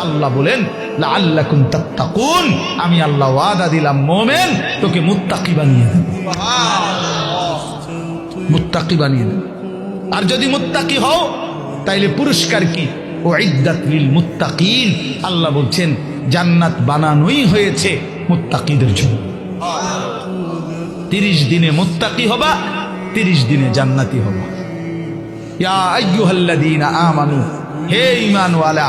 আল্লাহ বলেন আমি আল্লাহ ওয়াদা দিলাম, মোমেন, তোকে মুত্তাকি বানিয়ে দেব। মুত্তাকি বানিয়ে দেব। আর যদি মুত্তাকি হও, তাইলে পুরস্কার কি? ও ইদ্দাত লিল মুত্তাকিন। আল্লাহ বলছেন, জান্নাত বানানোই হয়েছে মুত্তাকিদের জন্য। তিরিশ দিনে মুত্তাকি হবা, তিরিশ দিনে জান্নাতি হবা। ইয়া আইয়ুহাল্লাযীনা আমানু, হে ঈমানওয়ালা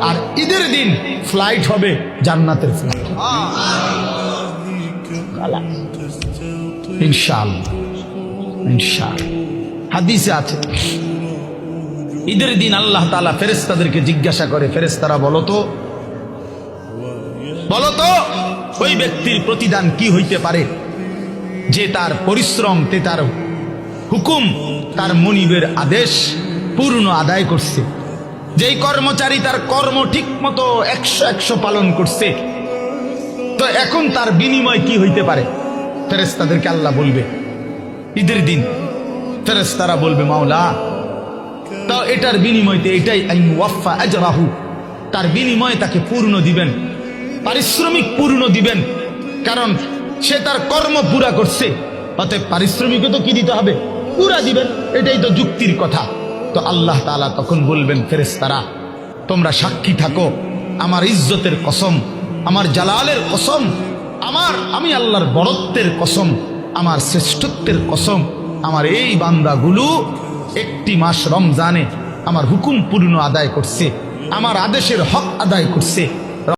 আর ঈদের দিন ফ্লাইট হবে জান্নাতের ফ্লাইট ইনশাআল্লাহ ইনশাআল্লাহ। হাদিসে আছে, ঈদের দিন আল্লাহ তালা ফেরেস্তাদেরকে জিজ্ঞাসা করে ফেরেস্তারা বলতো তো, বলো তো, ওই ব্যক্তির প্রতিদান কি হইতে পারে? যে তার পরিশ্রম তে তার হুকুম, তার মনিবের আদেশ পূর্ণ আদায় করছে। যেই কর্মচারী তার কর্ম ঠিক মতো একশো একশো পালন করছে, তো এখন তার বিনিময় কি হইতে পারে? ফেরেস তাদেরকে আল্লাহ বলবে, ঈদের দিন। ফেরেস তারা বলবে, মাওলা, তাও এটার বিনিময়তে এটাই আইন তার বিনিময়ে তাকে পূর্ণ দিবেন, পারিশ্রমিক পূর্ণ দিবেন, কারণ সে তার কর্ম পুরা করছে। অতএব পারিশ্রমিকও তো কি দিতে হবে? পুরা দিবেন, এটাই তো যুক্তির কথা। তো আল্লাহ তালা তখন বলবেন ফেরেস্তারা তোমরা সাক্ষী থাকো। আমার ইজ্জতের কসম, আমার জালালের কসম, আমার, আমি আল্লাহর বরত্বের কসম, আমার শ্রেষ্ঠত্বের কসম, আমার এই বান্দাগুলো একটি মাস রমজানে আমার হুকুম পূর্ণ আদায় করছে, আমার আদেশের হক আদায় করছে